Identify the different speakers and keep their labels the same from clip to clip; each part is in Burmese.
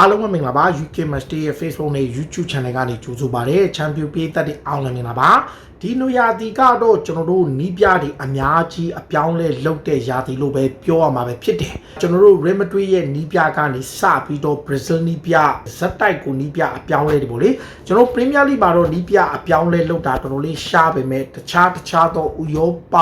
Speaker 1: အားလုံးပဲမင်္ဂလာပါ UK Master ရဲ့ Facebook နဲ့ YouTube Channel ကနေကြိုဆိုပါရစေချန်ပီယံပေးသက်တဲ့အောင်လည်းမင်္ဂလာပါဒီနွေရာသီကတော့ကျွန်တော်တို့နီးပြတွေအများကြီးအပြောင်းလဲလုပ်တဲ့ရာသီလို့ပဲပြောရမှာပဲဖြစ်တယ်ကျွန်တော်တို့ Real Madrid ရဲ့နီးပြကနေစပြီးတော့ Brazil နီးပြဇက်တိုက်ကိုနီးပြအပြောင်းလဲတွေပေါ့လေကျွန်တော် Premier League မှာတော့နီးပြအပြောင်းလဲလုပ်တာတော်တော်လေးရှားပေမဲ့တခြားတခြားသောဥရောပ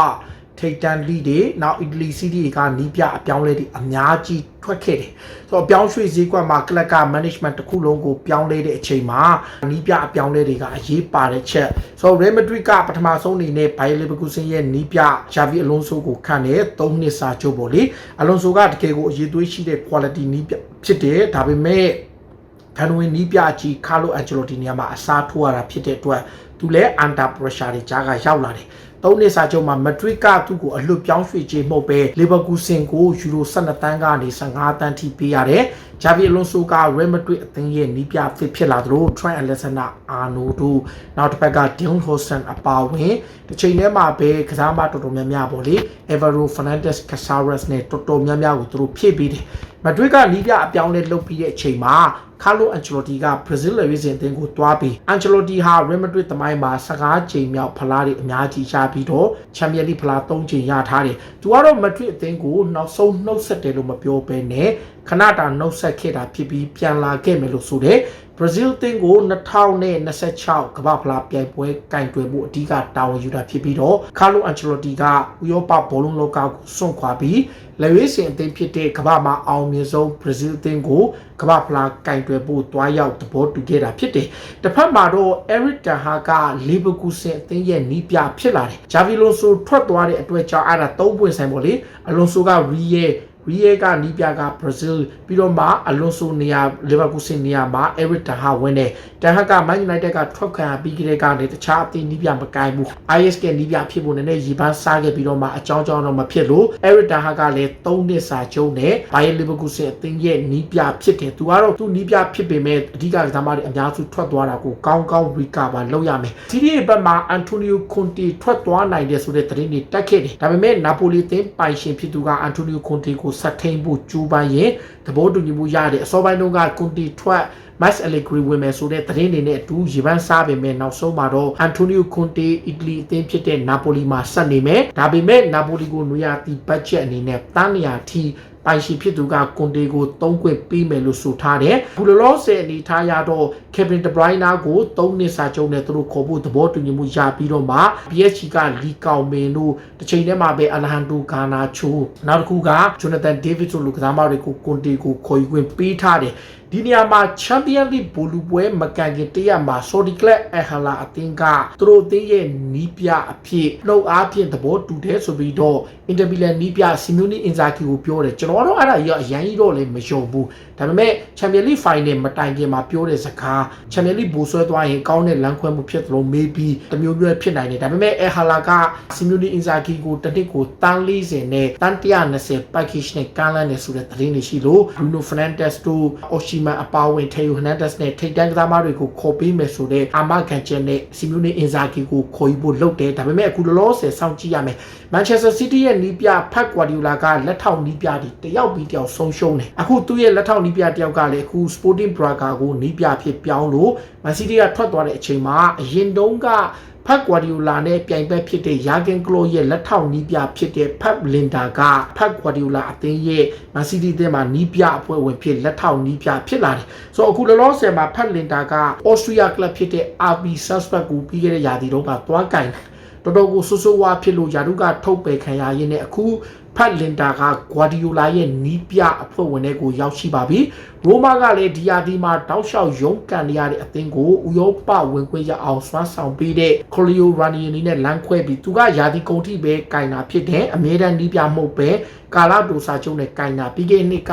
Speaker 1: ထိတ်တန်လိတွေနောက်အီတလီစီးတီတွေကနီးပြအပြောင်းလဲတွေအများကြီးထွက်ခဲ့တယ်။ဆိုတော့အပြောင်းရွှေ့ဈေးကွက်မှာကလပ်က management တစ်ခုလုံးကိုပြောင်းလဲတဲ့အချိန်မှာနီးပြအပြောင်းလဲတွေကအရေးပါတဲ့ချက်။ဆိုတော့ Real Madrid ကပထမဆုံးအနေနဲ့ Bayer Leverkusen ရဲ့နီးပြ Xavi Alonso ကိုခန့်တဲ့3နှစ်စာချုပ်ပေါ့လေ။ Alonso ကတကယ်ကိုအရေးသွေးရှိတဲ့ quality နီးပြဖြစ်တယ်။ဒါပေမဲ့ဖန်ဝင်နီးပြကြီးကာလိုအန်ချယ်လိုတီနေရာမှာအစားထိုးရတာဖြစ်တဲ့အတွက်သူလည်း under pressure တွေကြားကရောက်လာတယ်။ သုံးနှစ်စာချုပ်မှာမက်ဒရစ်ကသူ့ကိုအလွတ်ပြောင်းရွှေ့ခြင်းမဟုတ်ပဲလီဗာပူးဆင်ကိုယူရို12တန်းကနေ15တန်းထိပေးရတယ်။ဂျာဗီအလွန်ဆိုကရီမက်ဒရစ်အသင်းရဲ့နီးပြဖြစ်ဖြစ်လာသလို Trent Alexander-Arnold နောက်တစ်ဖက်က Dean Hoston အပါအဝင်တစ်ချိန်တည်းမှာပဲကစားမတော်တော်များများပေါ့လေ Evero Fernandez Casares နဲ့တော်တော်များများကိုသူတို့ဖြည့်ပေးတယ်။မက်ဒရစ်ကနီးပြအပြောင်းလဲလုပ်ပြီးတဲ့အချိန်မှာ ကာလိုအန်ချယ်လိုတီကဘရာဇီးလေဝီစင်အသင်းကိုတွားပြီးအန်ချယ်လိုတီဟာရီမက်ဒရစ်သမိုင်းမှာ15ချိန်မြောက်ဖလားတွေအများကြီးရပြီးတော့ချန်ပီယံလိဖလား3ချိန်ရထားတယ်။သူကတော့မက်ဒရစ်အသင်းကိုနောက်ဆုံးနှုတ်ဆက်တယ်လို့မပြောဘဲနဲ့ ခဏတာနှုတ်ဆက်ခဲ့တာဖြစ်ပြီးပြန်လာခဲ့မယ်လို့ဆိုတဲ့ဘရာဇီးအသင်းကို2026ကမ္ဘာဖလားပြိုင်ပွဲကင်တွယ်မှုအဓိကတာဝန်ယူတာဖြစ်ပြီးတော့ကာလိုအန်ချယ်လိုတီကဥရောပဘောလုံးလောကကိုစွန့်ခွာပြီးလေဝေးစင်အသင်းဖြစ်တဲ့ကမ္ဘာမှာအောင်မြင်ဆုံးဘရာဇီးအသင်းကိုကမ္ဘာဖလားကင်တွယ်ဖို့တွားရောက်သဘောတူခဲ့တာဖြစ်တယ်။တစ်ဖက်မှာတော့ Eric Ten Hag ကလီဗာပူးစင်အသင်းရဲ့နီးပြဖြစ်လာတယ်။ Javi Alonso ထွက်သွားတဲ့အတွက်ကြောင့်အဲ့ဒါ၃ပွင့်ဆိုင်ပေါ့လေ။ Alonso က Real ရီယေကနီးပြကဘရာဇီးပြီးတော့မှအလွန်ဆိုနေရာလီဗာပူးစင်နေရာမှာအဲရစ်တန်ဟာဝင်တယ်တန်ဟာကမန်ယူနိုက်တက်ကထွက်ခံပြီးကြတဲ့ကနေတခြားအသင်းနီးပြမကိုင်းဘူး IS ကနီးပြဖြစ်ဖို့နည်းနည်းရည်ပန်းစားခဲ့ပြီးတော့မှအကြောင်းကြောင်းတော့မဖြစ်လို့အဲရစ်တန်ဟာကလည်း၃နှစ်စာချုပ်နဲ့ဘိုင်ယန်လီဗာပူးစင်အသင်းရဲ့နီးပြဖြစ်တယ်သူကတော့သူနီးပြဖြစ်ပေမဲ့အဓိကကစားမတွေအများစုထွက်သွားတာကိုကောင်းကောင်းရီကာဗာလုပ်ရမယ်စီးရီးဘက်မှာအန်တိုနီယိုကွန်တီထွက်သွားနိုင်တယ်ဆိုတဲ့သတင်းတွေတက်ခဲ့တယ်ဒါပေမဲ့နာပိုလီသင်းပိုင်ရှင်ဖြစ်သူကအန်တိုနီယိုကွန်တီကိုဆက်ထိန်ဖို့ကျူးပန်းရင်သဘောတူညီမှုရတယ်အစောပိုင်းတုန်းကကွန်တီထွက် Max Allegri ဝင်မယ်ဆိုတဲ့သတင်းတွေနဲ့အတူရေပန်းစားပေမဲ့နောက်ဆုံးမှာတော့ Antonio Conte အီတလီအသင်းဖြစ်တဲ့ Napoli မှာဆက်နေမယ်ဒါပေမဲ့ Napoli ကိုနွေရာသီဘတ်ဂျက်အနေနဲ့တန်းနေရာထိပိုင်ရှင်ဖြစ်သူကကွန်တေကိုသုံးခွင့်ပေးမယ်လို့ဆိုထားတယ်။ဘူလောလောဆယ်အနေထားရတော့ Kevin De Bruyne ကို3နှစ်စာချုပ်နဲ့သူတို့ခေါ်ဖို့သဘောတူညီမှုရပြီးတော့မှ PSG ကလီကောင်မင်တို့တစ်ချိန်တည်းမှာပဲ Alejandro Garnacho နောက်တစ်ခုက Jonathan David တို့လူကစားမတွေကိုကွန်တေကိုခေါ်ယူခွင့်ပေးထားတယ်။ ဒီနေရာမှာ Champions League ဘူလူပွဲမကန်ခင်တရက်မှာ Saudi Club Al Hilal အသင်းကသူတို့အသင်းရဲ့နီးပြအဖြစ်နှုတ်အားဖြင့်သဘောတူတယ်ဆိုပြီးတော့ Inter Milan နီးပြ Simone Inzaghi ကိုပြောတယ်ကျွန်တော်ကတော့အဲ့ဒါရအရင်ကြီးတော့လည်းမယုံဘူးဒါပေမဲ့ Champions League Final မတိုင်ခင်မှာပြောတဲ့စကား Champions League ဘူဆွဲသွားရင်ကောင်းတဲ့လမ်းခွဲမှုဖြစ်သလို maybe တမျိုးမျိုးဖြစ်နိုင်တယ်ဒါပေမဲ့ Al Hilal က Simone Inzaghi ကိုတစ်နှစ်ကိုတန်း40နဲ့တန်း120 package နဲ့ကမ်းလှမ်းတယ်ဆိုတဲ့သတင်းတွေရှိလို့ Bruno Fernandes တို့ Osimhen မန်အပါဝင်ထေယိုဟနန်ဒက်စ်နဲ့ထိတ်တန်းကစားမတွေကိုခေါ်ပေးမယ်ဆိုတဲ့အာမခံချက်နဲ့စီမျိုးနေအင်ဇာကီကိုခေါ်ယူဖို့လုပ်တယ်ဒါပေမဲ့အခုလောလောဆယ်စောင့်ကြည့်ရမယ်မန်ချက်စတာစီးတီးရဲ့နီးပြဖတ်ကွာဒီယိုလာကလက်ထောက်နီးပြတွေတယောက်ပြီးတယောက်ဆုံးရှုံးတယ်အခုသူ့ရဲ့လက်ထောက်နီးပြတယောက်ကလည်းအခု Sporting Braga ကိုနီးပြဖြစ်ပြောင်းလို့မန်စီးတီးကထွက်သွားတဲ့အချိန်မှာအရင်တုန်းက ဖတ်ကွာဒီယိုလာနဲ့ပြိုင်ဘက်ဖြစ်တဲ့ယာဂင်ကလိုရဲ့လက်ထောက်နီးပြဖြစ်တဲ့ဖတ်လင်ဒါကဖတ်ကွာဒီယိုလာအသင်းရဲ့မန်စီးတီးအသင်းမှာနီးပြအဖွဲ့ဝင်ဖြစ်လက်ထောက်နီးပြဖြစ်လာတယ်။ဆိုတော့အခုလောလောဆယ်မှာဖတ်လင်ဒါကအော်စတြီးယားကလပ်ဖြစ်တဲ့ RB Salzburg ကိုပြီးခဲ့တဲ့ရာသီတုန်းကသွားကင်တော်တော်ကိုဆူဆူဝါဖြစ်လို့ယာရုကထုတ်ပယ်ခံရရင်းနဲ့အခု ဖတ်လင်တာကဂွာဒီယိုလာရဲ့နီးပြအဖွဲ့ဝင်တွေကိုရောက်ရှိပါပြီရိုမာကလည်းဒီယာဒီမှာတောက်လျှောက်ရုန်းကန်နေရတဲ့အသင်းကိုဥရောပဝင်ခွင့်ရအောင်စွမ်းဆောင်ပေးတဲ့ခလီယိုရာနီယနီနဲ့လမ်းခွဲပြီးသူကယာဒီကုန်ထိပဲကင်တာဖြစ်တဲ့အမြဲတမ်းနီးပြမဟုတ်ပဲကာလာဒိုစာချုပ်နဲ့ကင်တာပြီးခဲ့နှစ်က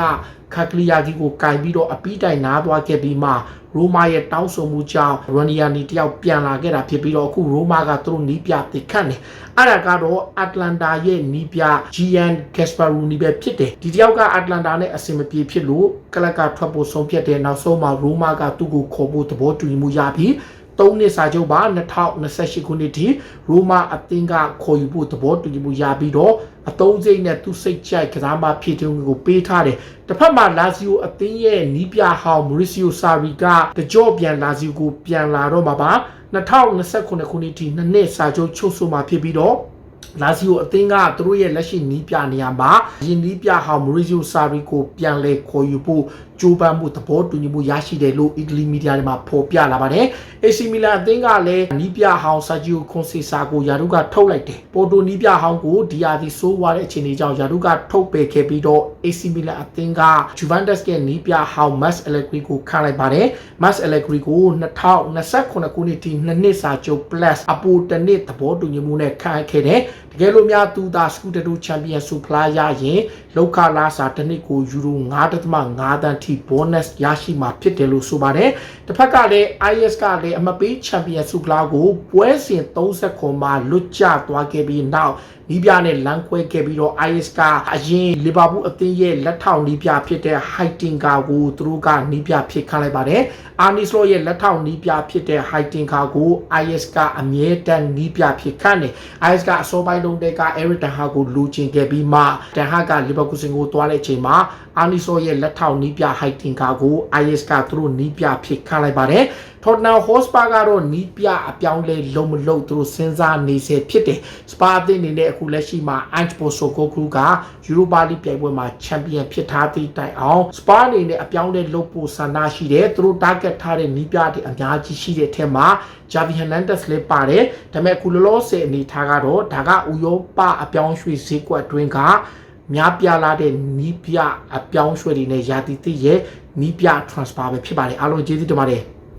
Speaker 1: ခက်ကလီယာကြီးကိုကင်ပြီးတော့အပီးတိုင်နားသွားခဲ့ပြီးမှ ရိုမာရဲ့တောင်းဆိုမှုကြောင့်ရနီယာနီတယောက်ပြန်လာခဲ့တာဖြစ်ပြီးတော့အခုရိုမာကသူတို့နီးပြတိခတ်နေအဲ့ဒါကတော့အတ္တလန်တာရဲ့နီးပြ GN Gasparuni ပဲဖြစ်တယ်ဒီတယောက်ကအတ္တလန်တာနဲ့အဆင်မပြေဖြစ်လို့ကလပ်ကထွက်ဖို့ဆုံးဖြတ်တယ်နောက်ဆုံးမှာရိုမာကသူ့ကိုခေါ်ဖို့သဘောတူညီမှုရပြီး ၃နှစ်စာချုပ်ပါ2028ခုနှစ်ထိရိုမာအသင်းကခေါ်ယူဖို့သဘောတူညီမှုရပြီးတော့အသုံးစိတ်နဲ့သူစိတ်ကြိုက်ကစားမဖြစ်တဲ့ကိုပေးထားတယ်တစ်ဖက်မှာလာစီယိုအသင်းရဲ့နီးပြဟောင်းမိုရီစီယိုဆာရီကတကြော့ပြန်လာစီယိုကိုပြန်လာတော့မှာပါ2029ခုနှစ်ထိနှစ်နှစ်စာချုပ်ချုပ်ဆိုမှာဖြစ်ပြီးတော့လာစီယိုအသင်းကသူတို့ရဲ့လက်ရှိနီးပြနေရာမှာယင်နီးပြဟောင်းမိုရီစီယိုဆာရီကိုပြန်လဲခေါ်ယူဖို့ ကြိုးပမ်းမှုသဘောတူညီမှုရရှိတယ်လို့အီတလီမီဒီယာတွေမှာဖော်ပြလာပါတယ်။ AC Milan အသင်းကလည်းနီးပြဟောင်းဆာဂျီယိုခွန်စီဆာကိုယာရုကထုတ်လိုက်တယ်။ပေါ်တိုနီးပြဟောင်းကိုဒီယာဒီဆိုးွားတဲ့အခြေအနေကြောင့်ယာရုကထုတ်ပယ်ခဲ့ပြီးတော့ AC Milan အသင်းက Juventus ရဲ့နီးပြဟောင်း Max Allegri ကိုခန့်လိုက်ပါတယ်။ Max Allegri ကို2029ခုနှစ်ထိနှစ်နှစ်စာချုပ် plus အပူတစ်နှစ်သဘောတူညီမှုနဲ့ခန့်အပ်ခဲ့တယ်။တကယ်လို့များသူသာစကူတတူချန်ပီယံဆုဖလားရရင် လောက်ခလာစာတစ်နှစ်ကိုယူရို9.5တန်းထိ bonus ရရှိမှာဖြစ်တယ်လို့ဆိုပါတယ်။တစ်ဖက်ကလည်း IS ကလည်းအမပေးချန်ပီယံဆုဖလားကိုပွဲစဉ်30ခွန်မှာလွတ်ကျသွားခဲ့ပြီးနောက်နီးပြနဲ့လမ်းခွဲခဲ့ပြီးတော့ IS ကအရင်လီဗာပူးအသင်းရဲ့လက်ထောက်နီးပြဖြစ်တဲ့ Heiting ကာကိုသူတို့ကနီးပြဖြစ်ခန့်လိုက်ပါတယ်။အာနီစလောရဲ့လက်ထောက်နီးပြဖြစ်တဲ့ Heiting ကာကို IS ကအမြဲတမ်းနီးပြဖြစ်ခန့်တယ်။ IS ကအစောပိုင်းလုံးတဲ့က Eric Ten Hag ကိုလူချင်ခဲ့ပြီးမှ Ten Hag ကလီဗာပူးစင်ကိုသွားတဲ့အချိန်မှာအာနီဆိုရဲ့လက်ထောက်နီးပြ Heiting ကာကို IS ကသူတို့နီးပြဖြစ်ခန့်လိုက်ပါတယ်။ Tottenham Hotspur ကတော့နီးပြအပြောင်းလဲလုံးမလုံးသူတို့စဉ်းစားနေစေဖြစ်တယ်။ Spa အသင်းအနေနဲ့အခုလက်ရှိမှာ Ange Postecoglou က Europa League ပြိုင်ပွဲမှာချန်ပီယံဖြစ်ထားသည့်တိုင်အောင် Spa အနေနဲ့အပြောင်းလဲလုပ်ဖို့ဆန္ဒရှိတယ်။သူတို့ target ထားတဲ့နီးပြတွေအများကြီးရှိတဲ့အထက်မှာ Javi Hernandez လည်းပါတယ်။ဒါပေမဲ့အခုလောလောဆယ်အနေထားကတော့ဒါကဥရောပအပြောင်းရွှေ့ဈေးကွက်အတွင်းက များပြားလာတဲ့နီးပြအပြောင်းရွှေ့တွေနဲ့ယာတီတိရဲ့နီးပြ transfer ပဲဖြစ်ပါတယ်အားလုံးကျေးဇူးတင်ပါတယ်